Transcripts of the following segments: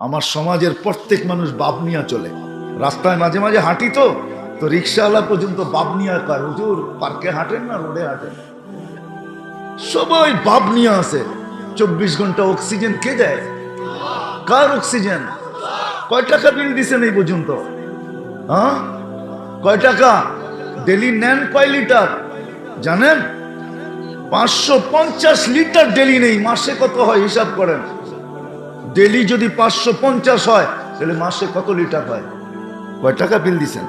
আমার সমাজের প্রত্যেক মানুষ বাপ নিয়ে চলে। রাস্তায় মাঝে মাঝে হাঁটি তো তো রিক্সাওয়ালা পর্যন্ত বাপ নিয়ে কয়, হুজুর, পার্কে হাঁটেন না, রোডে হাঁটেন? সবাই বাপ নিয়ে আসে। চব্বিশ ঘণ্টা অক্সিজেন কে দেয়? কার অক্সিজেন? কয় টাকা বিল দিছেন এই পর্যন্ত? হ্যাঁ? কয় টাকা? ডেলি নেন কয় লিটার? জানেন? পাঁচশো পঞ্চাশ লিটার ডেলি নেই, মাসে কত হয় হিসাব করেন। ডেলি যদি পাঁচশো পঞ্চাশ হয়, তাহলে মাসে কত লিটার হয়? কয় টাকা বিল দিছেন?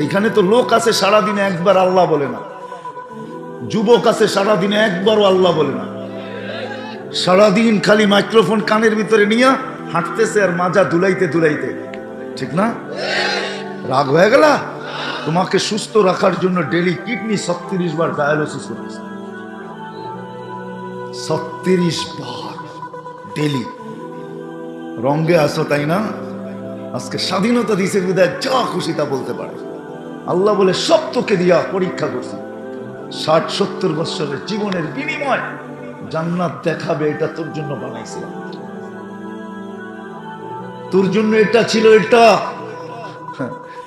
এইখানে তো লোক আছে, সারাদিনে একবার আল্লাহ বলে না। যুবক আছে, সারাদিনে একবারও আল্লাহ বলে না। সারাদিন খালি মাইক্রোফোন কানের ভিতরে নিয়ে হাঁটতেছে আর মাজা দুলাইতে দুলাইতে। ঠিক না? রাগ হয়ে গেল? তোমাকে সুস্থ রাখার জন্য ডেলি কিডনি ছত্রিশ বার ডায়ালিসিস করতেছে ছত্রিশ বার ডেলি। রঙ্গে আসো তাই না? আজকে স্বাধীনতা দিছে বিদায় যা খুশি তা বলতে পারে। আল্লাহ বলে সব তোকে দিয়া পরীক্ষা করছি। ষাট সত্তর বছরের জীবনের বিনিময় জান্নাত দেখাবে এটা তোর জন্য বানাইছিলাম। তোর জন্য এটা ছিল এটা।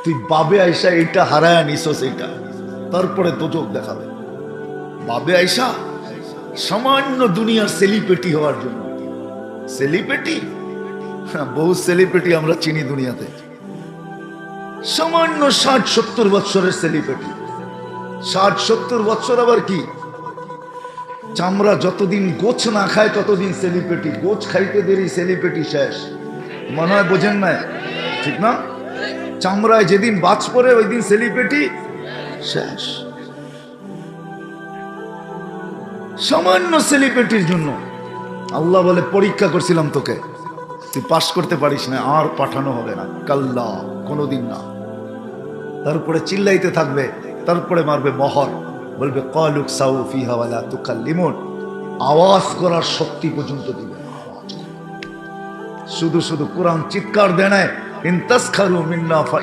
তুই বাবে আইসা এটা হারায় নিছস এটা। তারপরে দোজক দেখাবে। বাবে আইসা সামান্য দুনিয়ার সেলিপেটি হওয়ার জন্য। হ্যাঁ, বহু সেলিব্রিটি আমরা চিনি দুনিয়াতে। সামান্য ষাট, সত্তর বৎসরের সেলিব্রিটি ষাট, সত্তর বৎসর আবার কি? চামড়া যতদিন গোছ না খায়, ততদিন সেলিব্রিটি গোছ খাইতে দেরি সেলিব্রিটি শেষ। মনে হয় বোঝেন না ঠিক না? চামড়ায় যেদিন বাজ পড়ে ওই দিন সেলিব্রিটি শেষ। সামান্য সেলিব্রিটির জন্য। আল্লাহ বলে, পরীক্ষা করছিলাম তোকে। তুই পাশ করতে পারিস না, আর পাঠানো হবে না। কাল্লা, কোনোদিন না। তারপরে চিল্লাইতে থাকবে, তারপরে মারবে মহর। বলবে, কলুক সাউ ফিহাওয়ালা তুকাল লিমন আওয়াজ করার শক্তি পর্যন্ত দিবে। শুধু শুধু কোরআন চিৎকার ফা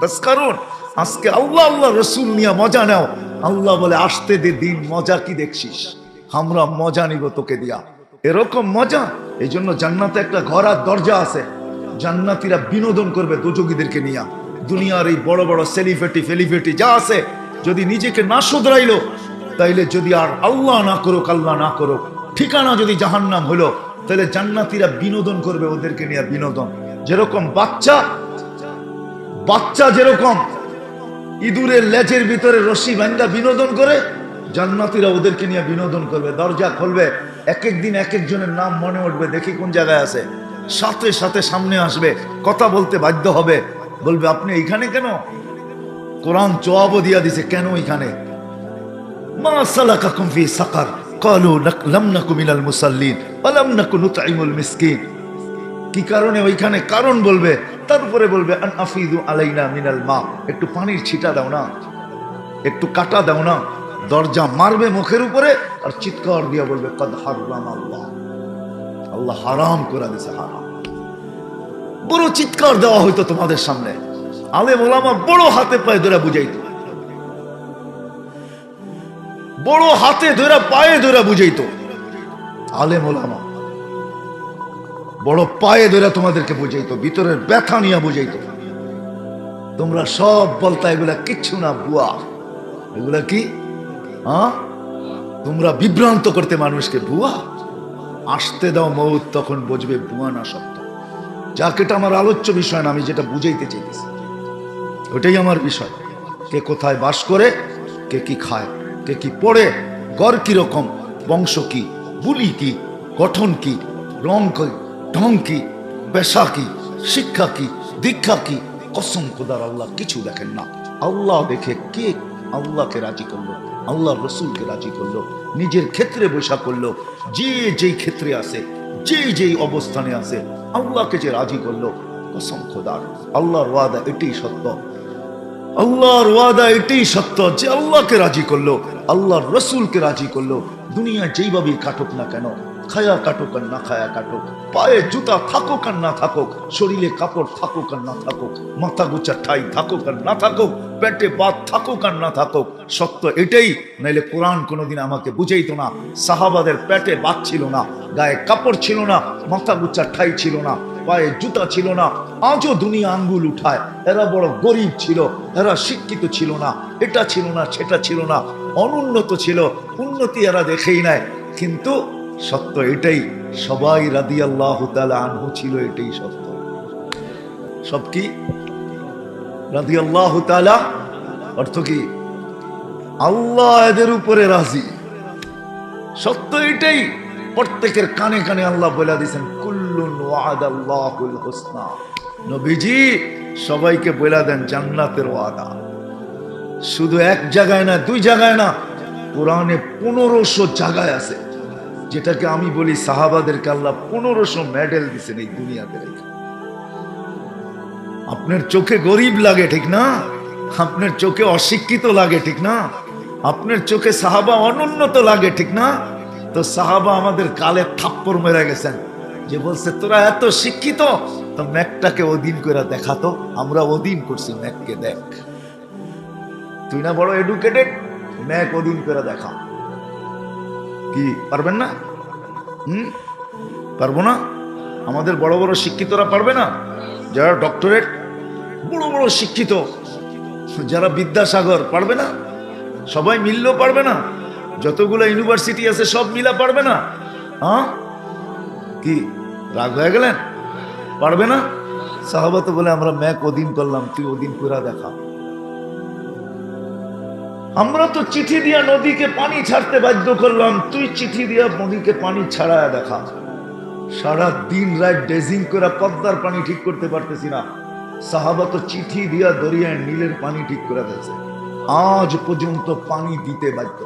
তাসখারুন। আজকে আল্লাহ আল্লাহ রসুল নিয়ে মজা নাও। আল্লাহ বলে, আসতে দে, দিন মজা কি দেখছিস? আমরা মজা নিব তোকে দিয়া। এরকম মজা। এই জন্য জান্নাতে একটা ঘর আর দরজা আছে। জান্নাতিরা বিনোদন করবে দুযোগীদেরকে নিয়ে। দুনিয়ার এই বড় বড় সেলিফেটি ফেলিফেটি যা আছে, যদি নিজেকে না শুধরাইলো, তাইলে যদি আর আল্লাহ না করুক, আল্লাহ না করুক, ঠিকানা যদি জাহান্নাম হলো তাহলে জান্নাতিরা বিনোদন করবে ওদেরকে নিয়ে বিনোদন। যেরকম বাচ্চা বাচ্চা যেরকম, ইঁদুরের লেজের ভিতরে রশি বান্ধা বিনোদন করে, জান্নাতিরা ওদেরকে নিয়ে বিনোদন করবে, দরজা খুলবে। এক এক দিন এক একজনের নাম মনে উঠবে দেখি কোন জায়গায় আছে সাথে সাথে সামনে আসবে কথা বলতে বাধ্য হবে বলবে আপনি এইখানে কেন কোরআন জবাবও দিয়া দিছে কেন এইখানে মা সালাকাকুম ফি সাকার قالوا لك- لم نكن من المصلين ولم نكن نطعم المسكين কি কারণে ওইখানে কারণ বলবে তারপরে বলবে আন আফিদু আলাইনা মিনাল মা একটু পানির ছিটা দাও না একটু কাটা দাও না দরজা মারবে মুখের উপরে আর চিৎকার দিয়ে বলবে, কদ হারাম আল্লাহ। আল্লাহ হারাম করে দিছে, হারাম। বড় চিৎকার দেওয়া হইতো তোমাদের সামনে। আলে ওলামা বড় হাতে পায়ে ধরে বুঝাইতো। বড় হাতে ধরে পায়ে ধরে বুঝাইতো। আলে ওলামা বড় পায়ে ধরে তোমাদেরকে বুঝাইতো, ভিতরের ব্যথা নিয়ে বুঝাইতো। তোমরা সব বলতা, এগুলা কিচ্ছু না বুয়া। এগুলা কি? তোমরা বিভ্রান্ত করতে মানুষকে, বুয়া। আসতে দাও মৌত, তখন বুঝবে বুয়া না সত্য। যাক, এটা আমার আলোচ্য বিষয় না, আমি যেটা বুঝাইতে চাইতেছি। ওটাই আমার বিষয়। কে কোথায় বাস করে, কে কি খায়, কে কি পড়ে, গড় কি রকম বংশ কি, বুলি কি, গঠন কি, রং কি, ঢং কি, পেশা কি, শিক্ষা কি, দীক্ষা কি, কসম খোদার আল্লাহ, কিছু দেখেন না। আল্লাহ দেখে কে আল্লাহকে রাজি করল? আল্লাহ রসুলকে রাজি করল, নিজের ক্ষেত্রে বৈশা করল, যে যেই ক্ষেত্রে আছে, যে যেই অবস্থানে আছে, আল্লাহকে যে রাজি করল, কসম খোদার, আল্লাহর ওয়াদা এটাই সত্য। আল্লাহর ওয়াদা এটাই সত্য যে আল্লাহকে রাজি করল, আল্লাহর রসুলকে রাজি করল, দুনিয়া যেইভাবেই কাটুক না কেন খায়া কাটুক আর না খায়া কাটুক। পায়ে জুতা থাকুক আর না থাকুক, শরীরে কাপড় থাকুক আর না থাকুক, মাথা গুচা ঠাই থাকুক আর না থাকুক, পেটে বাদ থাকুক আর না থাকুক, সত্য এটাই, নাইলে কোরআন কোনোদিন আমাকে বুঝাইতো না, সাহাবাদের পেটে বাদ ছিল না, গায়ে কাপড় ছিল না, মাথা গুচা ঠাই ছিল না, পায়ে জুতা ছিল না, আজও দুনিয়া আঙ্গুল উঠায়, এরা বড় গরিব ছিল, এরা শিক্ষিত ছিল না, এটা ছিল না, সেটা ছিল না, অনুন্নত ছিল, উন্নতি এরা দেখেই নেয় কিন্তু সত্য এটাই। সবাই রাদি আল্লাহ আনহু ছিল এটাই সত্য। সব কি? রাদি আল্লাহ অর্থ কি? আল্লাহ এদের উপরে রাজি। সত্য এটাই। প্রত্যেকের কানে কানে আল্লাহ বলে দিয়েছেন, কুল্লুন ওয়াদাল্লাহুল হুসনা। নবীজি সবাইকে বলে দেন, জান্নাতের ওয়াদা। শুধু এক জায়গায় না, দুই জায়গায় না, কোরআনে পনেরোশো জায়গায় আছে। যেটাকে আমি বলি সাহাবাদেরকে আল্লাহ পনেরোশো মেডেল দিছেন এই দুনিয়াতে রেখে। আপনার চোখে গরিব লাগে, ঠিক না? আপনার চোখে অশিক্ষিত লাগে, ঠিক না? আপনার চোখে সাহাবা অনুন্নত লাগে, ঠিক না? তো সাহাবা আমাদের কালে থাপ্পড় মেরে গেছেন। যে বলছে, তোরা এত শিক্ষিত? তো ম্যাকটাকে অধীন করে দেখাতো, আমরা অধীন করছি, ম্যাককে দেখ। তুই না বড় এডুকেটেড ম্যাক অধীন করে দেখা কি, পারবেন না? হুম? পারব না? আমাদের বড় বড় শিক্ষিতরা পারবে না? যারা ডক্টরেট বড় বড় শিক্ষিত, যারা বিদ্যাসাগর, পারবে না? সবাই মিললেও পারবে না? যতগুলো ইউনিভার্সিটি আছে, সব মিলা পারবে না? হ্যাঁ কি, রাগ হয়ে গেলেন? পারবে না? সাহাবা বলে, আমরা ম্যাক ওদিন করলাম, তুই ওদিন করে দেখা। আমরা তো চিঠি দিয়া নদীকে পানি ছাড়তে বাধ্য করলাম, তুই চিঠি দিয়া নদীকে পানি ছাড়ায় দেখা। সারা দিন রাত ডেজিং করে পদ্মার পানি ঠিক করতে পারতেছি না। সাহাবা তো চিঠি দিয়া দরিয়ায় নীলের পানি ঠিক করে দিয়েছে। আজ পর্যন্ত পানি দিতে বাধ্য।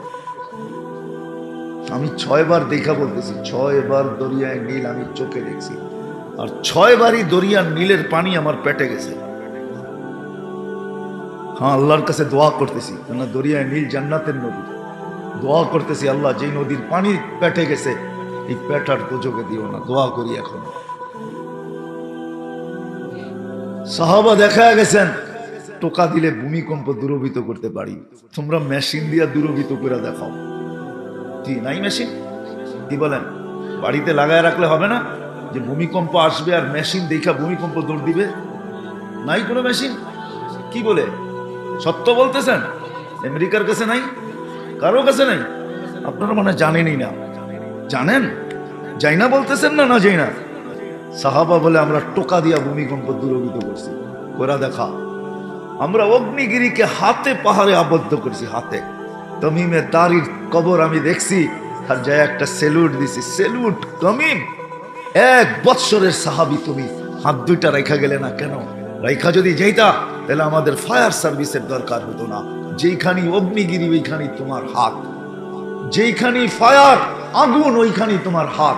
আমি ছয়বার দেখা বলতেছি, ছয়বার দরিয়ায় নীল আমি চোখে দেখছি। আর ছয়বারই দরিয়ার নীলের পানি আমার পেটে গেছে। হ্যাঁ আল্লাহর কাছে দোয়া করতেছি। কেন দরিয়ায় নীল জান্নাতের নদী। দোয়া করতেছি, আল্লাহ, যেই নদীর পানি পেটে গেছে, এই পেটার দুযোগে দিও না, দোয়া করি এখন। সাহাবা দেখা গেছেন, টোকা দিলে ভূমিকম্প দূরভূত করতে পারি। তোমরা মেশিন দিয়া দূরভূত করে দেখাও। কি, নাই মেশিন? কি বলেন? বাড়িতে লাগায় রাখলে হবে না? যে ভূমিকম্প আসবে আর মেশিন দেখা ভূমিকম্প দৌড় দিবে? নাই কোনো মেশিন? কি বলে? সত্য বলতেছেন? আমেরিকার কাছে নাই? কারও কাছে নাই? আপনারা মনে জানেনই না। জানেন? যাই না বলতেছেন না না যাই না সাহাবা বলে আমরা টোকা দিয়া ভূমিকম্প দূরভূত করছি। ওরা দেখা, আমরা অগ্নিগিরিকে হাতে পাহাড়ে আবদ্ধ করছি, হাতে। তমিমে দাড়ির কবর আমি দেখছি, আর যায় একটা সেলুট দিছি। সেলুট, তমিম, এক বৎসরের সাহাবি তুমি। হাত দুইটা রেখা গেলে না কেন? রেখা যদি যেইতা তাহলে আমাদের ফায়ার সার্ভিসের দরকার হতো না। যেইখানি অগ্নিগিরি ওইখানি তোমার হাত। যেইখানি ফায়ার, আগুন ওইখানি তোমার হাত।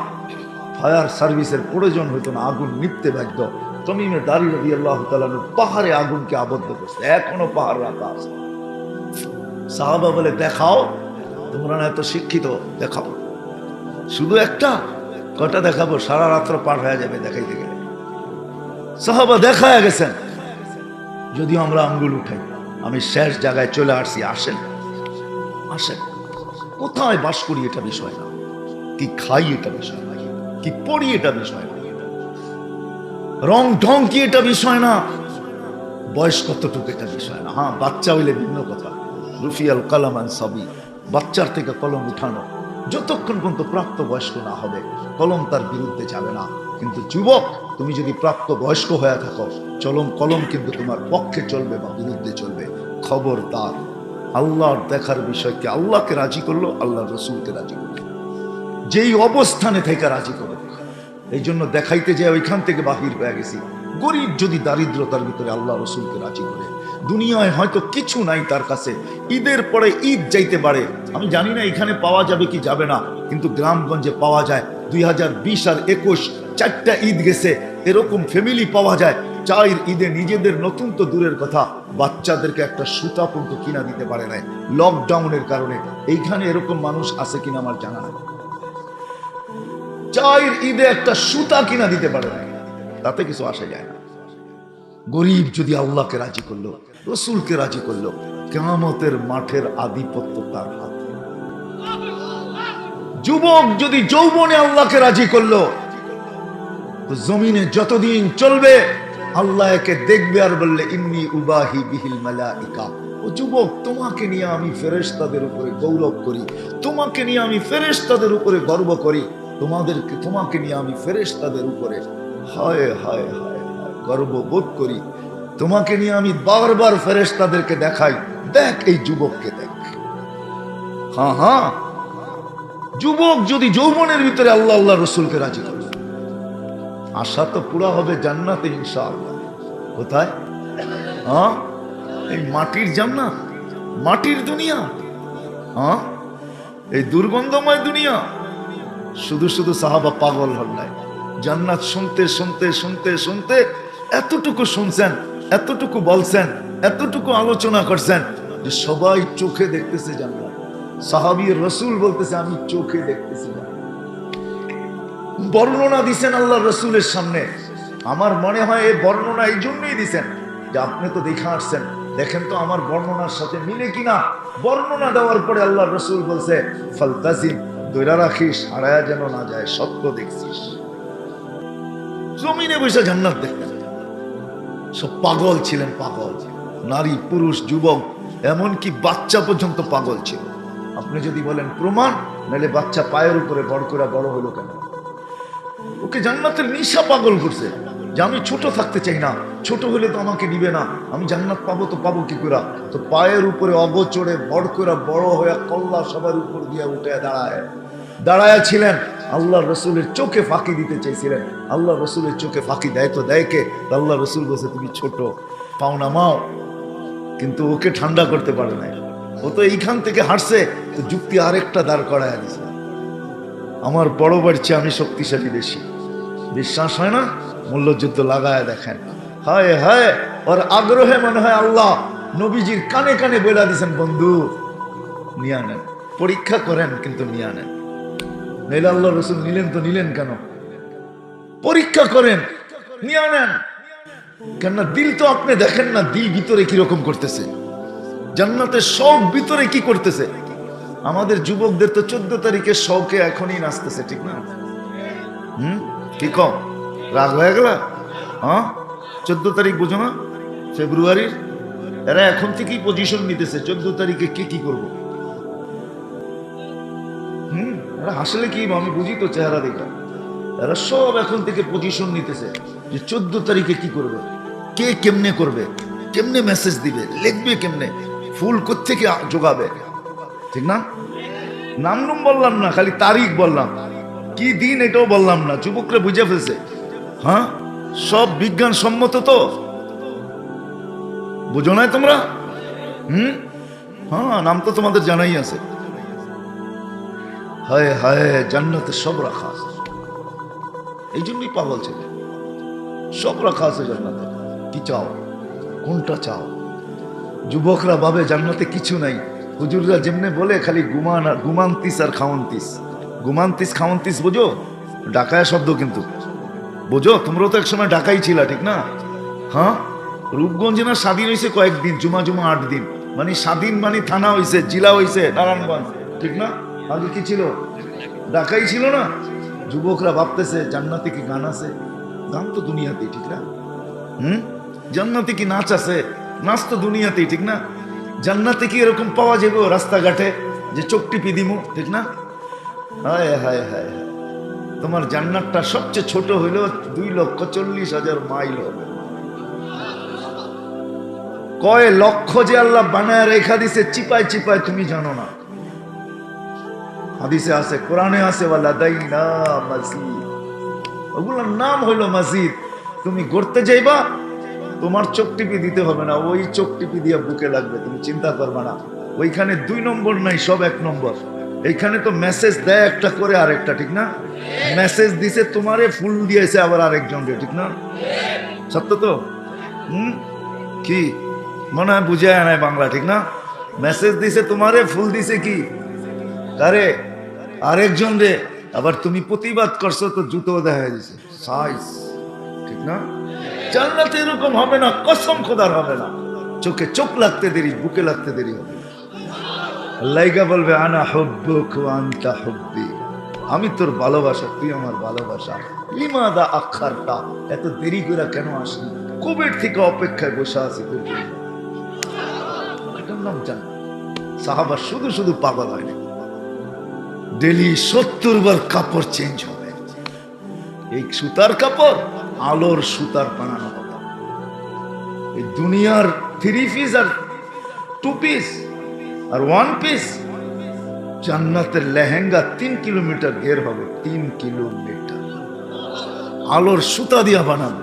ফায়ার সার্ভিসের প্রয়োজন হতো না, আগুন নিপতে বাধ্য তমিমে দাঁড়িয়ে রবি আল্লাহ তালানু পাহাড়ে আগুনকে আবদ্ধ করছে। এখনও পাহাড় রাখা আছে। সাহাবা বলে, দেখাও, তোমরা না এত শিক্ষিত দেখাবো শুধু একটা, কটা দেখাবো? সারা রাত্র পার হয়ে যাবে দেখাইতে গেলে। সাহাবা দেখা গেছেন। যদিও আমরা আঙ্গুল উঠাই, আমি শেষ জায়গায় চলে আসছি, আসেন। আসেন। কোথায় বাস করি এটা বিষয় না। কি খাই এটা বিষয় না। কি পড়ি এটা বিষয় না। রং ঢং কি এটা বিষয় না। বয়স কতটুকু এটা বিষয় না। হ্যাঁ বাচ্চা হইলে ভিন্ন কথা। রুফিয়াল কালামান সবই বাচ্চার থেকে কলম উঠানো। যতক্ষণ পর্যন্ত প্রাপ্ত বয়স্ক না হবে, কলম তার বিরুদ্ধে যাবে না। কিন্তু যুবক, তুমি যদি প্রাপ্ত বয়স্ক হয়ে থাকো, চলম কলম কিন্তু তোমার পক্ষে চলবে বা বিরুদ্ধে চলবে। খবরদার। আল্লাহর দেখার বিষয়কে আল্লাহকে রাজি করল আল্লাহ রসুলকে রাজি করল। যেই অবস্থানে থেকে রাজি করো। এই জন্য দেখাইতে যে ওইখান থেকে বাহির হয়ে গেছি। গরিব যদি দারিদ্রতার ভিতরে আল্লাহ রসুলকে রাজি করে। দুনিয়ায় হয়তো কিছু নাই তার কাছে। ঈদের পরে ঈদ যাইতে পারে। আমি জানি না এখানে পাওয়া যাবে কি যাবে না। কিন্তু গ্রামগঞ্জে পাওয়া যায় দুই হাজার বিশ আর একুশ চারটা ঈদ গেছে, এরকম ফ্যামিলি পাওয়া যায়। চাইর ঈদে নিজেদের নতুন তো দূরের কথা, বাচ্চাদেরকে একটা সুতা পর্যন্ত কিনা দিতে পারে নাই। লকডাউনের কারণে এইখানে এরকম মানুষ আছে কিনা আমার জানা নাই। চায়ের ঈদে একটা সুতা কিনা দিতে পারে না তাতে কিছু আসে যায় না। গরিব যদি আল্লাহকে রাজি করল, রসুলকে রাজি করল কেমতের মাঠের আধিপত্য তার হাতে। যুবক যদি যৌবনে আল্লাহকে রাজি করল জমিনে যতদিন চলবে, আল্লাহ একে দেখবে আর বললে, ইন্নি উবাহি বিহিল মালাইকা। ও যুবক, তোমাকে নিয়ে আমি ফেরেশতাদের উপরে গৌরব করি, তোমাকে নিয়ে আমি ফেরেশতাদের উপরে গর্ব করি, তোমাদেরকে, তোমাকে নিয়ে আমি ফেরেশতাদের উপরে হায় হায় হায় হায় গর্ব বোধ করি। তোমাকে নিয়ে আমি বারবার ফেরেশতাদেরকে দেখাই, দেখ এই যুবককে দেখ। হ্যাঁ হ্যাঁ। যুবক যদি যৌবনের ভিতরে আল্লাহ আল্লাহ রসুলকে রাজি করে। আশা তো পুরা হবে জান্নাতে, ইনশাআল্লাহ। কোথায়? হ্যাঁ? এই মাটির জান্নাত, মাটির দুনিয়া। হ্যাঁ? এই দুর্গন্ধময় দুনিয়া। শুধু শুধু সাহাবা পাগল হল নাই। জান্নাত শুনতে শুনতে শুনতে শুনতে এতটুকু শুনছেন, এতটুকু বলছেন, এতটুকু আলোচনা করছেন যে সবাই চোখে দেখতেছে জান্নাত। সাহাবীর রসুল বলতেছে, আমি চোখে দেখতেছি বর্ণনা দিছেন আল্লাহ রসুলের সামনে। আমার মনে হয় এই বর্ণনা এই জন্যই দিছেন যে আপনি তো দেখে আসছেন। দেখেন তো আমার বর্ণনার সাথে মিলে কিনা। বর্ণনা দেওয়ার পরে আল্লাহ রসুল বলছে, ফালতাসিম, দৈরা রাখিস, হারায়া যেন না যায়, সত্য দেখছিস। জমিনে বসে জান্নাত দেখতেন। সব পাগল ছিলেন, পাগল। নারী, পুরুষ, যুবক, এমনকি বাচ্চা পর্যন্ত পাগল ছিল। আপনি যদি বলেন প্রমাণ, নাহলে বাচ্চা পায়ের উপরে বড় করে বড় হলো কেন? ওকে জান্নাতের নিশা পাগল করছে। যে আমি ছোট থাকতে চাই না, ছোট হলে তো আমাকে নিবে না। আমি জান্নাত পাবো তো পাবো কি করে তো পায়ের উপরে অগচড়ে বড় করে বড় হয়ে কল্লা সবার উপর দিয়ে উঠে দাঁড়ায়। দাঁড়ায় ছিলেন আল্লাহ রসুলের চোখে ফাঁকি দিতে চাইছিলেন। আল্লাহ রসুলের চোখে ফাঁকি দেয় তো দেয় কে? আল্লাহ রসুল বসে তুমি ছোট, পাও না মাও। কিন্তু ওকে ঠান্ডা করতে পারে নাই। ও তো এইখান থেকে হাঁটছে, তো যুক্তি আরেকটা দাঁড় করায় দিছে। আমার বড় বাড়ছে আমি শক্তিশালী বেশি। বিশ্বাস হয় না? মূল্যযুদ্ধ লাগায় দেখেন। হায় হায়, ওর আগ্রহে মনে হয় আল্লাহ নবীজির কানে কানে বলে দিছেন, বন্ধু, নিয়ে নেন। পরীক্ষা করেন, কিন্তু নিয়ে নেন। নইলে আল্লাহ রসুল নিলেন তো নিলেন কেন? পরীক্ষা করেন, নিয়ে নেন। কেননা দিল তো আপনি দেখেন না, দিল ভিতরে কীরকম করতেছে। জান্নাতের সব ভিতরে কি করতেছে। আমাদের যুবকদের তো চোদ্দ তারিখে শখে এখনই নাচতেছে, ঠিক না? হুম? কি কম? রাগ হয়ে গেল? হ্যাঁ? চোদ্দ তারিখ বুঝো না? ফেব্রুয়ারির? এরা এখন থেকেই পজিশন নিতেছে। চোদ্দ তারিখে কে কি করব? হুম? এরা হাসলে কি? আমি বুঝি তো চেহারা দেখা। এরা সব এখন থেকে পজিশন নিতেছে। যে চোদ্দ তারিখে কি করবে? কে কেমনে করবে? কেমনে মেসেজ দিবে? লিখবে কেমনে? ফুল কোত্থেকে জোগাবে ঠিক না? নাম নুম বললাম না, খালি তারিখ বললাম। কি দিন এটাও বললাম না যুবকরা বুঝে ফেলছে। হ্যাঁ? সব বিজ্ঞান সম্মত তো? বুঝো নাই তোমরা? হুম? হ্যাঁ নাম তো তোমাদের জানাই আছে। হায় হায়, জান্নাতে সব রাখা আছে। এই জন্যই পাগল ছেলে। সব রাখা আছে জান্নাতে। কি চাও? কোনটা চাও? যুবকরা ভাবে জান্নাতে কিছু নাই। হুজুররা যেমনে বলে, খালি গুমান আর গুমান্তিস আর খাওয়ান্তিস। গুমান্তিস খাওয়ান্তিস, বোঝো? ডাকায় শব্দ কিন্তু। বোঝো? তোমরাও তো একসময় ডাকাই ছিলা, ঠিক না? হ্যাঁ? রূপগঞ্জে না স্বাধীন হয়েছে কয়েকদিন, জুমা জুমা আট দিন। মানে স্বাধীন মানে থানা হয়েছে জেলা হয়েছে নারায়ণগঞ্জ, ঠিক না? আগে কি ছিল? ডাকাই ছিল না? যুবকরা ভাবতেছে, জান্নাতে কি গান আছে? গান তো দুনিয়াতেই, ঠিক না? হুম? জান্নাতে কি নাচ আছে? নাচ তো দুনিয়াতেই, ঠিক না? জান্নাতে কি এরকম পাওয়া যাবে রাস্তাঘাটে? যে চোখ টিপি দিমু, ঠিক না? হায় হায় হায়। তোমার জান্নাতটা সবচেয়ে ছোট হইলেও দুই লক্ষ চল্লিশ হাজার মাইল হবে। কয় লক্ষ যে আল্লাহ বানায় রেখা দিছে, চিপায় চিপায় তুমি জানো না। হাদিসে আছে, কোরআনে আছে মসজিদ ওগুলোর নাম হইল মসজিদ তুমি গড়তে যাইবা, তোমার চোখ টিপি দিতে হবে না, ওই চোখ টিপি দিয়ে বুকে লাগবে, তুমি চিন্তা করবে না। ওইখানে দুই নম্বর নাই, সব এক নম্বর। এইখানে তো মেসেজ দেয় একটা করে আরেকটা ঠিক না? মেসেজ দিছে তোমারে, ফুল দিয়েছে আবার আরেকজন ঠিক না? সত্য তো? হুম? কি? মনে হয় বুঝে আয় বাংলা, ঠিক না? মেসেজ দিছে তোমারে, ফুল দিছে কি? কারে? আরেকজন রে আবার তুমি প্রতিবাদ করছ, তো জুতো দেখা দিছে সাইজ ঠিক না? জান্নাতে এরকম হবে না, কসম খোদার হবে না। চোখে চোখ লাগতে দেরি, বুকে লাগতে দেরি হবে। আল্লাহকে বলবে, আনা হব্বুক আনতা হব্বি। আমি তোর ভালোবাসা, তুই আমার ভালোবাসা। লিমাদা আখারটা এত দেরি করে কেন আসলি? কোভিড থেকে অপেক্ষায় বসে আছি তোর জন্য। নাম জান। সাহাবা শুধু শুধু পাগল হয়নি ডেলি সত্তর বার কাপড় চেঞ্জ হবে। এই সুতার কাপড়, আলোর সুতার বানানো হবে। এই দুনিয়ার থ্রি পিস আর টু পিস আর ওয়ান পিস জান্নাতের লেহেঙ্গা তিন কিলোমিটার ঘের হবে, তিন কিলোমিটার। আলোর সুতা দিয়া বানাবে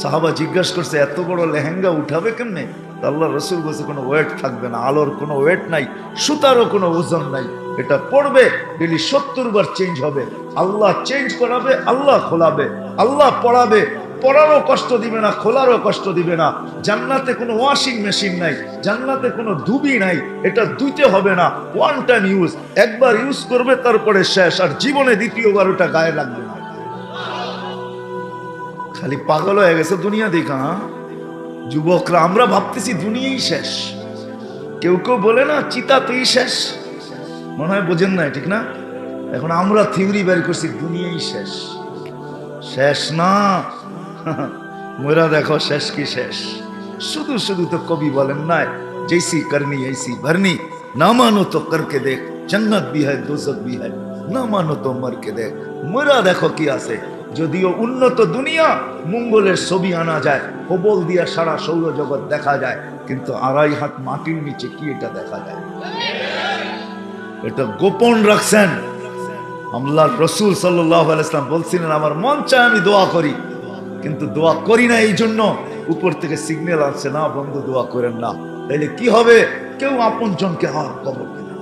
সাহাবা জিজ্ঞাসা করছে, এত বড় লেহেঙ্গা উঠাবে কেমনে? আল্লাহ রসুল বলছে, কোনো ওয়েট থাকবে না, আলোর কোনো ওয়েট নাই, সুতারও কোনো ওজন নাই। এটা পড়বে ডেলি সত্তর বার চেঞ্জ হবে। আল্লাহ চেঞ্জ করাবে, আল্লাহ খোলাবে, আল্লাহ পড়াবে পড়ারও কষ্ট দিবে না, খোলারও কষ্ট দিবে না। জান্নাতে কোনো ওয়াশিং মেশিন নাই, জান্নাতে কোনো ধুবি নাই, এটা দুইতে হবে না। ওয়ান টাইম ইউজ একবার ইউজ করবে, তারপরে শেষ। আর জীবনে দ্বিতীয়বার ওটা গায়ে লাগবে না। খালি পাগল হয়ে গেছে দুনিয়া দেখা হ্যাঁ? যুবকরা, আমরা ভাবতেছি দুনিয়াই শেষ। কেউ কেউ বলে না চিতা তুই শেষ। মনে হয় বোঝেন না ঠিক না? এখন আমরা থিওরি বের করছি, দুনিয়াই শেষ। শেষ না। মোরা দেখো শেষ কি শেষ। শুধু শুধু তো কবি বলেন নাই জেসি করনি ঐসি ভরনি, না মানো তো করকে দেখ, জন্নত বি হয় দোজক বি হয় না মানো তো মরকে দেখ। মোরা দেখো কি আছে, যদিও উন্নত দুনিয়া, মঙ্গলের ছবি আনা যায় কবল দিয়া সারা সৌরজগৎ দেখা যায়, কিন্তু আড়াই হাত মাটির নিচে কি এটা দেখা যায়? এটা গোপন রাখছেন। আমলার রসুল সাল্লাহ আলাইসলাম বলছিলেন, আমার মন চায় আমি দোয়া করি। কিন্তু দোয়া করি না এই জন্য। উপর থেকে সিগন্যাল আসছে, না বন্ধু, দোয়া করেন না। তাইলে কি হবে? কেউ আপন জনকে আর কবর দিবে।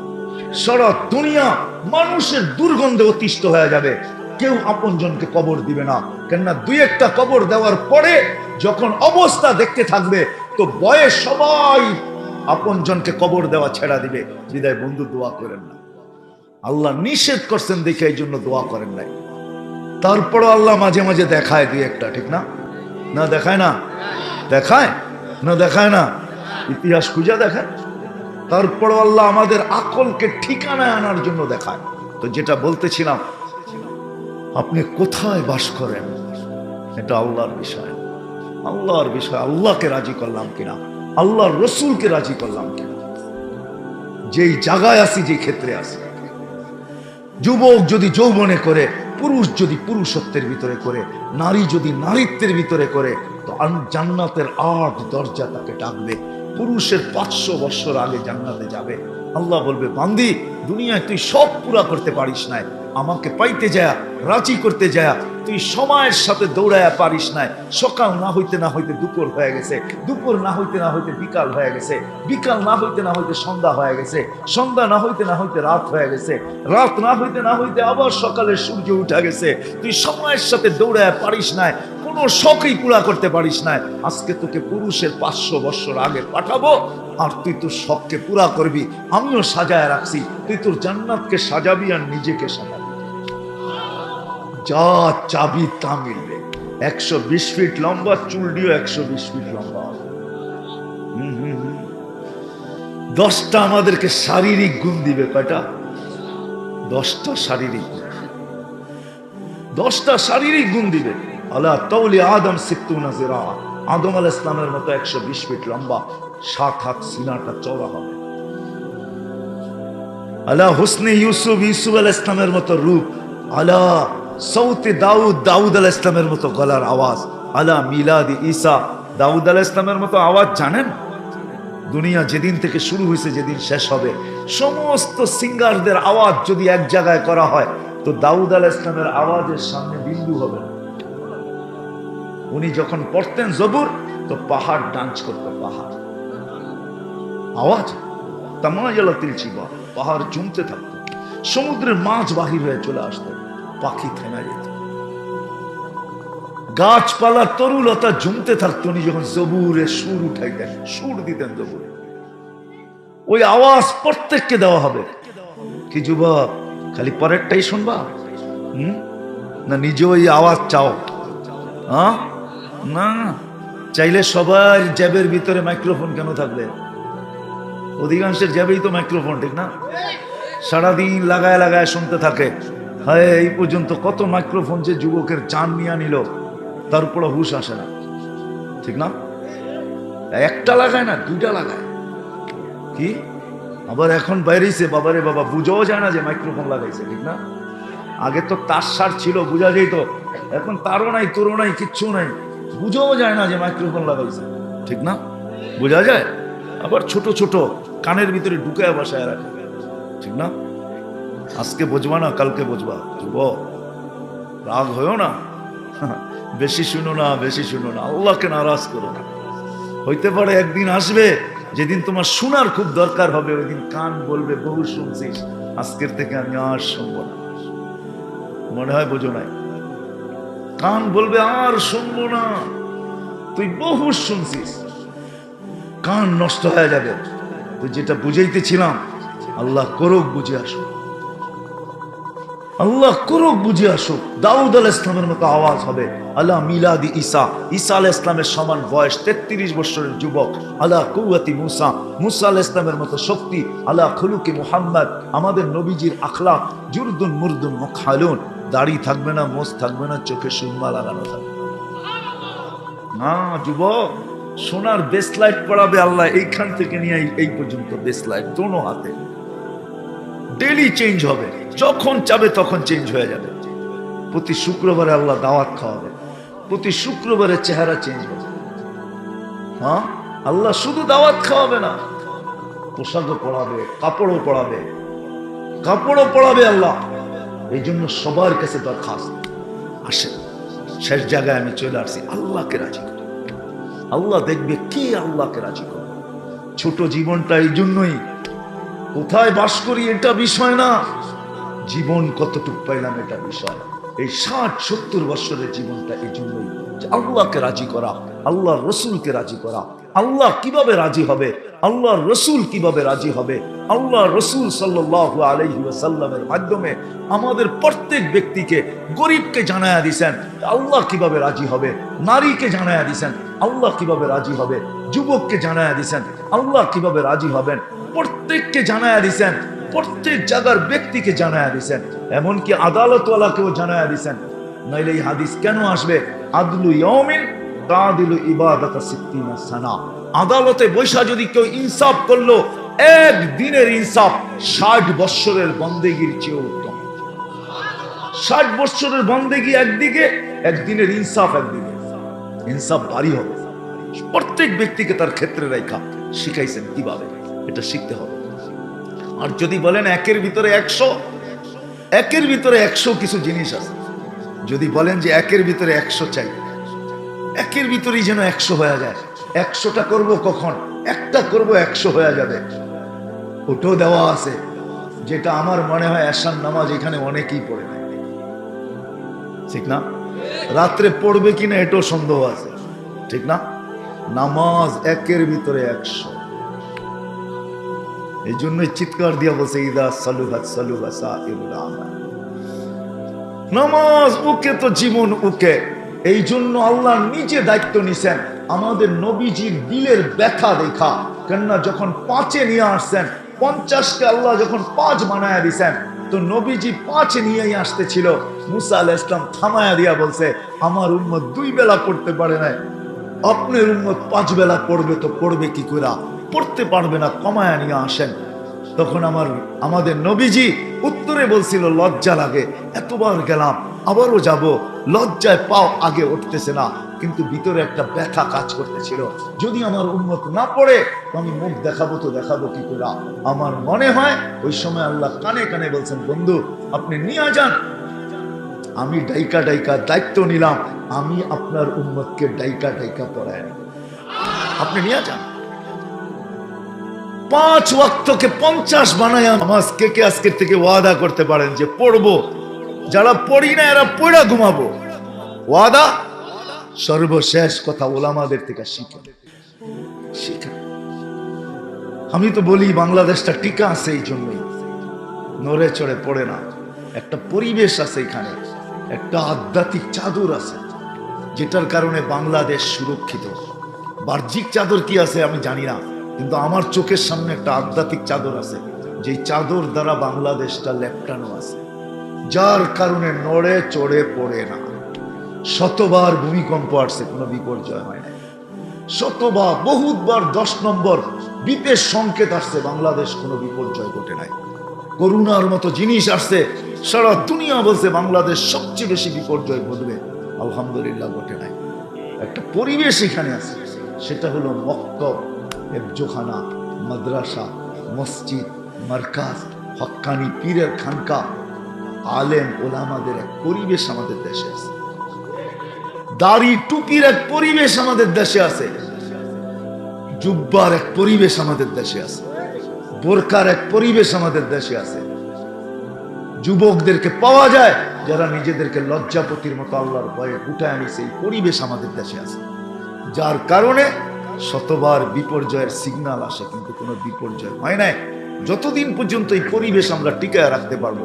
সারা দুনিয়া মানুষের দুর্গন্ধে অতিষ্ঠ হয়ে যাবে। কেউ আপন জনকে কবর দিবে না। কেননা দুই একটা কবর দেওয়ার পরে যখন অবস্থা দেখতে থাকবে, তো বয়স সবাই আপন জনকে কবর দেওয়া ছেড়া দিবে। বিদায় বন্ধু, দোয়া করেন না। আল্লাহ নিষেধ করছেন দেখে এই জন্য দোয়া করেন নাই। তারপরও আল্লাহ মাঝে মাঝে দেখায় দুই একটা, ঠিক না? না দেখায় না? দেখায়? না দেখায় না? ইতিহাস খুঁজে দেখায় তারপরও আল্লাহ আমাদের আকলকে ঠিকানায় আনার জন্য দেখায়। তো যেটা বলতেছিলাম, আপনি কোথায় বাস করেন? এটা আল্লাহর বিষয়। আল্লাহর বিষয়, আল্লাহকে রাজি করলাম কিনা? আল্লাহর রসুলকে রাজি করলাম কিনা? যেই জায়গায় আছি যে ক্ষেত্রে আসি যুবক যদি যৌবনে করে পুরুষ যদি পুরুষত্বের ভিতরে করে, নারী যদি নারীত্বের ভিতরে করে, তো জান্নাতের আট দরজা তাকে ডাকবে। পুরুষের পাঁচশো বছর আগে জান্নাতে যাবে। আল্লাহ বলবে, বান্দি, দুনিয়ায় তুই সব পুরা করতে পারিস নাই। আমাকে পাইতে যায়, রাজি করতে যায় তুই সময়ের সাথে দৌড়ায়া পারিস নাই সকাল না হইতে না হইতে দুপুর হয়ে গেছে দুপুর না হইতে না হইতে বিকাল হয়ে গেছে বিকাল না হইতে না হইতে সন্ধ্যা হয়ে গেছে সন্ধ্যা না হইতে না হইতে রাত হয়ে গেছে রাত না হইতে না হইতে আবার সকালে সূর্য উঠে গেছে তুই সময়ের সাথে দৌড়ায় পারিস নাই কোনো শখই পুরা করতে পারিস নাই আজকে তোকে পুরুষের পাঁচশো বৎসর আগে পাঠাবো আর তুই তোর শখকে পুরা করবি আমিও সাজায় রাখছি তুই তোর জান্নাতকে সাজাবি আর নিজেকে সাজাবি যা চাবি তা মিলবে। একশো বিশ ফিট লম্বা চুলডিও একশো বিশ ফিট লম্বা। হবে। দশটা আমাদেরকে শারীরিক গুণ দিবে কয়টা? দশটা শারীরিক। দশটা শারীরিক গুণ দিবে। আল্লাহ তৌলি আদম সিক্তু নাজিরা আদম আল ইসলামের মতো একশো বিশ ফিট লম্বা, সাত হাত সিনাটা চওড়া হবে। আলা হুসনে ইউসুফ ইউসুফ আল ইসলামের মতো রূপ। আলা সৌতে দাউদ দাউদ আল ইসলামের মতো গলার আওয়াজ। আলা মিলাদি ঈসা। দাউদ আল ইসলামের মতো আওয়াজ জানেন? দুনিয়া যেদিন থেকে শুরু হয়েছে যেদিন শেষ হবে। সমস্ত সিঙ্গারদের আওয়াজ যদি এক জায়গায় করা হয়, তো দাউদ আল ইসলামের আওয়াজের সামনে বিন্দু হবে উনি যখন পড়তেন জবুর, তো পাহাড় ডান্স করতো পাহাড়। আওয়াজ? তামাজালা তিলচিবা পাহাড় জমতে থাকতো। সমুদ্রের মাছ বাহির হয়ে চলে আসতো পাখি থেমে যেত। গাছপালা তরুলতা জমতে থাকতো উনি যখন জবুরে সুর উঠাইতেন, সুর দিতেন জবুরে। ওই আওয়াজ প্রত্যেককে দেওয়া হবে। কি যুবক, খালি পরেরটাই শুনবা? হুম? না নিজে ওই আওয়াজ চাও? হ্যাঁ না। চাইলে সবার জ্যাবের ভিতরে মাইক্রোফোন কেন থাকবে? অধিকাংশের জ্যাবেই তো মাইক্রোফোন, ঠিক না? সারাদিন লাগায় লাগায় শুনতে থাকে। হায় এই পর্যন্ত কত মাইক্রোফোন যে যুবকের চান নিয়ে নিল, তার উপরে হুশ আসে না। ঠিক না? একটা লাগায় না, দুইটা লাগায়। কি? আবার এখন বাইরেছে বাবারে বাবা, বুঝাও যায় না যে মাইক্রোফোন লাগাইছে, ঠিক না? আগে তো তার সার ছিল, বোঝা যেত এখন তারও নাই, তোরও নাই, কিচ্ছু নাই। বুঝাও যায় না যে মাইক্রোফোন লাগাইছে, ঠিক না? বোঝা যায়? আবার ছোট ছোট কানের ভিতরে ঢুকায় বাসায় রাখে, ঠিক না? আজকে বুঝবা না, কালকে বুঝবা। যুব রাগ হয়েও না। বেশি শুনো না, বেশি শুনো না। আল্লাহকে নারাজ করো না। হইতে পারে একদিন আসবে, যেদিন তোমার শোনার খুব দরকার হবে, ওই দিন কান বলবে, বহু শুনছিস, আজকের থেকে আমি আর শুনব না। মনে হয় বোঝো নাই? কান বলবে, আর শুনব না। তুই বহু শুনছিস। কান নষ্ট হয়ে যাবে। তুই যেটা বুঝাইতেছিলাম, আল্লাহ করুক বুঝে আসো আল্লাহ করুক বুঝে আসুক। দাউদ আল ইসলামের মতো আওয়াজ হবে। আল্লাহ মিলাদি ঈসা। ঈসা আল ইসলামের সমান বয়স তেত্রিশ বছরের যুবক। আল্লাহ কৌয়াতি মুসা। মুসা আল ইসলামের মতো শক্তি। আল্লাহ খুলুকি মুহাম্মদ। আমাদের নবীজির আখলাক। জুরদুন মুরদুন মুখালুন। দাড়ি থাকবে না মোস থাকবে না, চোখে সুরমা লাগানো থাকবে। না, যুবক, সোনার বেসলাইট পড়াবে আল্লাহ। এইখান থেকে নিয়ে এই- পর্যন্ত বেসলাইট দোনো হাতে। ডেলি চেঞ্জ হবে। যখন চাবে তখন চেঞ্জ হয়ে যাবে। প্রতি শুক্রবারে আল্লাহ দাওয়াত খাওয়াবে। প্রতি শুক্রবারে চেহারা চেঞ্জ হবে। হ্যাঁ আল্লাহ শুধু দাওয়াত খাওয়াবে না, পোশাকও পড়াবে কাপড়ও পড়াবে কাপড়ও পড়াবে আল্লাহ। এই জন্য সবার কাছে দরখাস্ত। আসে শেষ জায়গায় আমি চলে আসছি। আল্লাহকে রাজি করি। আল্লাহ দেখবে কি আল্লাহকে রাজি করে ছোট জীবনটা এই জন্যই। কোথায় বাস করি এটা বিষয় না। জীবন কতটুক পাইলাম এটা বিষয়। এই ষাট, সত্তর বছরের জীবনটা এই জন্যই যে আল্লাহকে রাজি করা আল্লাহ রসুলকে রাজি করা। আল্লাহ কীভাবে রাজি হবে? আল্লাহ রসুল কীভাবে রাজি হবে? আল্লাহ রসুল সাল্লাহ আলহি সাল্লামের মাধ্যমে আমাদের প্রত্যেক ব্যক্তিকে গরিবকে জানায়া দিছেন আল্লাহ কীভাবে রাজি হবে? নারীকে জানায়া দিছেন, আল্লাহ কীভাবে রাজি হবে? যুবককে জানায়া দিছেন, আল্লাহ কীভাবে রাজি হবেন? প্রত্যেককে জানায়া দিছেন প্রত্যেক জায়গার ব্যক্তিকে জানায়া দিছেন। এমনকি আদালতওয়ালাকেও জানায়া দিছেন। নইলে এই হাদিস কেন আসবে? আদলু ইয়মিন সিদ্দিনা সানা। আদালতে বৈশা যদি কেউ ইনসাফ করল, এক দিনের ইনসাফ ষাট বৎসরের বন্দেগির চেয়ে উত্তম। ষাট বৎসরের বন্দেগি একদিকে একদিনের ইনসাফ একদিকে। ইনসাফ ভারী হবে। প্রত্যেক ব্যক্তিকে তার ক্ষেত্রে রেখা শিখাইছেন কীভাবে? এটা শিখতে হবে। আর যদি বলেন একের ভিতরে একশো, একের ভিতরে একশো কিছু জিনিস আছে। যদি বলেন যে একের ভিতরে একশো চাই, একের ভিতরেই যেন একশো হয়ে যায়। একশোটা করব কখন? একটা করব একশো হয়ে যাবে। ওটাও দেওয়া আছে, যেটা আমার মনে হয় এসান নামাজ এখানে অনেকেই পড়ে নেয় ঠিক না? রাত্রে পড়বে কিনা এটাও সন্দেহ আছে। ঠিক না? নামাজ একের ভিতরে একশো। এই জন্যই চিৎকার দিয়া বলছে, ইদা সালুহাত সালুহা সাইরুল নামাজ ওকে তো জীবন ওকে এই জন্য আল্লাহ নিজে দায়িত্ব নিছেন আমাদের নবীজির দিলের ব্যথা দেখা। কেননা যখন পাঁচে নিয়ে আসছেন, পঞ্চাশকে আল্লাহ যখন পাঁচ বানায় দিছেন, তো নবীজি পাঁচ নিয়েই আসতেছিল। মুসা আল ইসলাম থামায়া দিয়া বলছে, আমার উম্মত দুই বেলা পড়তে পারে নাই, আপনার উম্মত পাঁচ বেলা পড়বে, তো পড়বে কি করে পড়তে পারবে না, কমায়া নিয়ে আসেন। তখন আমার, আমাদের নবীজি উত্তরে বলছিল, লজ্জা লাগে। এতবার গেলাম, আবারও যাব। লজ্জায় পাও আগে উঠতেছে না, কিন্তু ভিতরে একটা ব্যথা কাজ করতেছিল। যদি আমার উন্মত না পড়ে আমি মুখ দেখাবো তো দেখাবো কি করে? আমার মনে হয়, ওই সময় আল্লাহ কানে কানে বলছেন, বন্ধু, আপনি নিয়ে যান। আমি ডাইকা ডাইকা দায়িত্ব নিলাম, আমি আপনার উন্মতকে ডাইকা ডাইকা পড়ায়। আপনি নিয়ে যান। পাঁচ ওয়াক্তকে পঞ্চাশ বানায় নামাজ কে কে আজকের থেকে ওয়াদা করতে পারেন যে পড়ব। যারা পড়ি না, এরা পড়া ঘুমাবো। ওয়াদা? সর্বশেষ কথা ওলামাদের থেকে শিখে। শিখে। আমি তো বলি, বাংলাদেশটা টিকা আছে এই জন্যই। নড়ে চড়ে পড়ে না। একটা পরিবেশ আছে এখানে। একটা আধ্যাত্মিক চাদর আছে, যেটার কারণে বাংলাদেশ সুরক্ষিত। বাহ্যিক চাদর কি আছে আমি জানি না। কিন্তু আমার চোখের সামনে একটা আধ্যাত্মিক চাদর আছে, যেই চাদর দ্বারা বাংলাদেশটা লেপটানো আছে। যার কারণে নড়ে চড়ে পড়ে না। শতবার ভূমিকম্প আসছে, কোনো বিপর্যয় হয় না শতবার, বহুতবার, দশ নম্বর, বিপের সংকেত আসছে, বাংলাদেশ কোনো বিপর্যয় ঘটে নাই। করুণার মতো জিনিস আসছে, সারা দুনিয়া বলছে বাংলাদেশ সবচেয়ে বেশি বিপর্যয় ঘটবে। আলহামদুলিল্লাহ, ঘটে নাই। একটা পরিবেশ এখানে আছে, সেটা হলো মক্তব এফজোখানা মাদ্রাসা, মসজিদ, মার্কাজ, হক্কানি পীরের খানকা। আলেম ওলামাদের এক পরিবেশ আমাদের দেশে আছে। দাড়ি টুপির এক পরিবেশ আমাদের দেশে আছে। জুব্বার এক পরিবেশ আমাদের দেশে আছে। বোরকার এক পরিবেশ আমাদের দেশে আছে। যুবকদেরকে পাওয়া যায়, যারা নিজেদেরকে লজ্জাপতির মতো আল্লাহর ভয়ে উঠায় আনিছে, এই পরিবেশ আমাদের দেশে আছে। যার কারণে শতবার বিপর্যয়ের সিগন্যাল আসে, কিন্তু কোনো বিপর্যয় হয় নাই। যতদিন পর্যন্ত এই পরিবেশ আমরা টিকায় রাখতে পারব,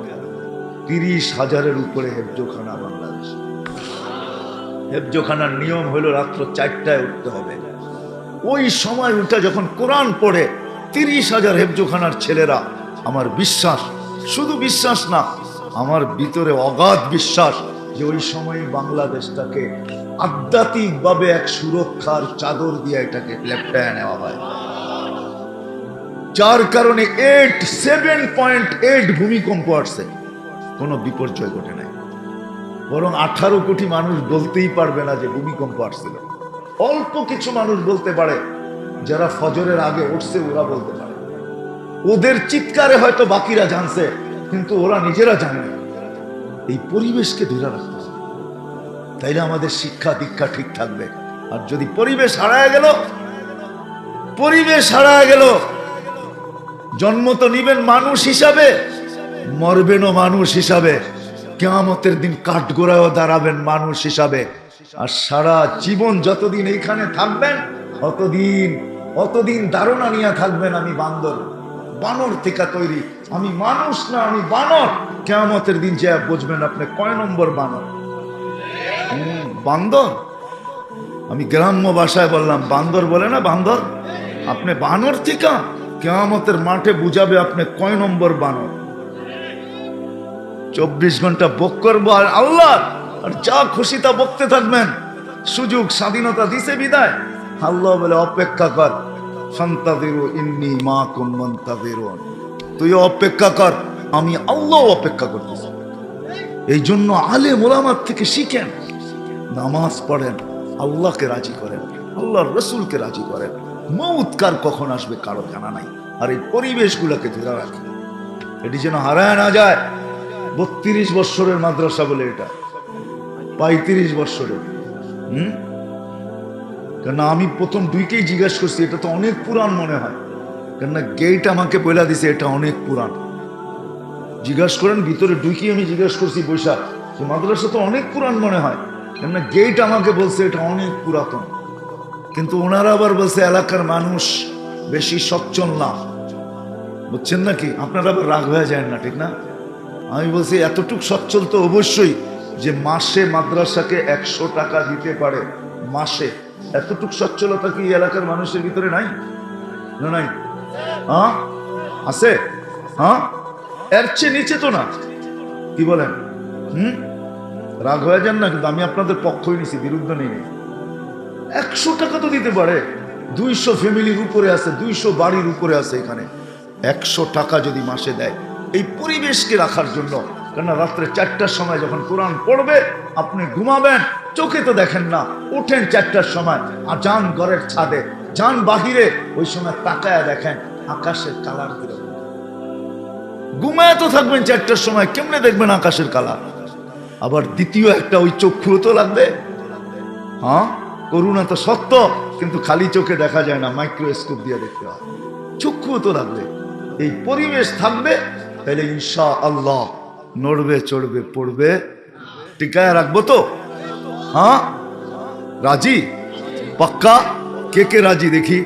তিরিশ হাজারের উপরে হেফজোখানা বাংলাদেশ। হেফজোখানার নিয়ম হলো রাত্র চারটায় উঠতে হবে। ওই সময় উঠে যখন কোরআন পড়ে, তিরিশ হাজার হেফজোখানার ছেলেরা, আমার বিশ্বাস, শুধু বিশ্বাস না, আমার ভিতরে অগাধ বিশ্বাস যে ওই সময় বাংলাদেশটাকে আধ্যাত্মিকভাবে এক সুরক্ষার চাদর দিয়ে এটাকে লেপটায় নেওয়া হয়। যার কারণে এইট সেভেন পয়েন্ট এইট ভূমিকম্প আসছে। কোনো বিপর্যয় ঘটে নাই। বরং আঠারো কোটি মানুষ বলতেই পারবে না যে ভূমিকম্প আসছিল। অল্প কিছু মানুষ বলতে পারে, যারা ফজরের আগে উঠছে ওরা বলতে পারে। ওদের চিৎকারে হয়তো বাকিরা জানছে, কিন্তু ওরা নিজেরা জানে এই পরিবেশকে ধরে রাখতে তাইলে আমাদের শিক্ষা দীক্ষা ঠিক থাকবে। আর যদি পরিবেশ হারায় গেল, পরিবেশ হারায় গেল, জন্ম তো নিবেন মানুষ হিসাবে, মরবেনও মানুষ হিসাবে, কেয়ামতের দিন কাঠগোড়ায়ও দাঁড়াবেন মানুষ হিসাবে। আর সারা জীবন যতদিন এইখানে থাকবেন, অতদিন অতদিন ধারণা নিয়ে থাকবেন আমি বান্দর। বানর থেকে তৈরি। আমি মানুষ না, আমি বানর। কেয়ামতের দিন যে বুঝবেন আপনি কয় নম্বর বানর? বান্দর? আমি গ্রাম্য ভাষায় বললাম, বান্দর বলে না বান্দর? আপনি বানর থেকে কেয়ামতের মাঠে বুঝাবে আপনি কয় নম্বর বানর? চব্বিশ ঘণ্টা বক করব আর আল্লাহ, আর যা খুশি তা বকতে থাকবেন। সুযোগ, স্বাধীনতা দিছে বিদায়। আল্লাহ বলে, অপেক্ষা কর। সন্তাদিরু ইন্নি মা কুমন্তাদিরুন তুই অপেক্ষা কর, আমি আল্লাহ অপেক্ষা করতেছি। এই জন্য আলে মোলামার থেকে শিখেন। নামাজ পড়েন, আল্লাহকে রাজি করেন, আল্লাহর রসুলকে রাজি করেন। মৌত কার কখন আসবে কারও জানা নাই। আর এই পরিবেশগুলোকে ধরে রাখেন। এটি যেন হারায় না যায়। বত্রিশ বৎসরের মাদ্রাসা বলে এটা। পঁয়ত্রিশ বৎসরের। হুম? কেন আমি প্রথম দুইকেই জিজ্ঞাসা করছি, এটা তো অনেক পুরান মনে হয়। কেননা গেট আমাকে বইলা দিছে, এটা অনেক পুরান জিজ্ঞাসা করেন, ভিতরে ঢুকি আমি জিজ্ঞাসা করছি বৈশাখ। যে মাদ্রাসা তো অনেক পুরান মনে হয়। কেননা গেট আমাকে বলছে এটা অনেক পুরাতন। কিন্তু ওনারা আবার বলছে, এলাকার মানুষ বেশি সচ্ছল না। বুঝছেন নাকি? আপনারা আবার রাগ হয়ে যায় না, ঠিক না? আমি বলছি, এতটুক সচ্ছল তো অবশ্যই যে মাসে মাদ্রাসাকে একশো টাকা দিতে পারে, মাসে। এতটুক সচ্ছলতা কি এলাকার মানুষের ভিতরে নাই? না, নাই? হ্যাঁ? আছে? হ্যাঁ? এর চেয়ে নিচে তো না। কি বলেন? হুম? রাগ হয়ে যান না, কিন্তু আমি আপনাদের পক্ষই নিছি, বিরুদ্ধ নেই। একশো টাকা তো দিতে পারে। দুইশো ফ্যামিলির উপরে আছে, দুইশো বাড়ির উপরে আছে এখানে। একশো টাকা যদি মাসে দেয়, এই পরিবেশকে রাখার জন্য। কেন রাত্রে চারটার সময় যখন কোরআন পড়বে, আপনি ঘুমাবেন, চোখে তো দেখেন না ওঠেন চারটার সময়, আর যান ঘরের ছাদে, যান বাহিরে, ওই সময় তাকায় দেখেন আকাশের কালার কীরকম। ঘুমায় তো থাকবেন চারটার সময়, কেমনে দেখবেন আকাশের কালার? আবার দ্বিতীয় একটা ওই চক্ষুও তো লাগবে। হ্যাঁ? করুণা তো সত্য, কিন্তু খালি চোখে দেখা যায় না মাইক্রোস্কোপ দিয়ে দেখতে হয়। চক্ষুও তো লাগবে। এই পরিবেশ থাকবে, তাহলে ইনশা আল্লাহ নড়বে, চড়বে, পড়বে। টিকায় রাখব তো? হ্যাঁ? রাজি? পাক্কা? কে কে রাজি দেখি।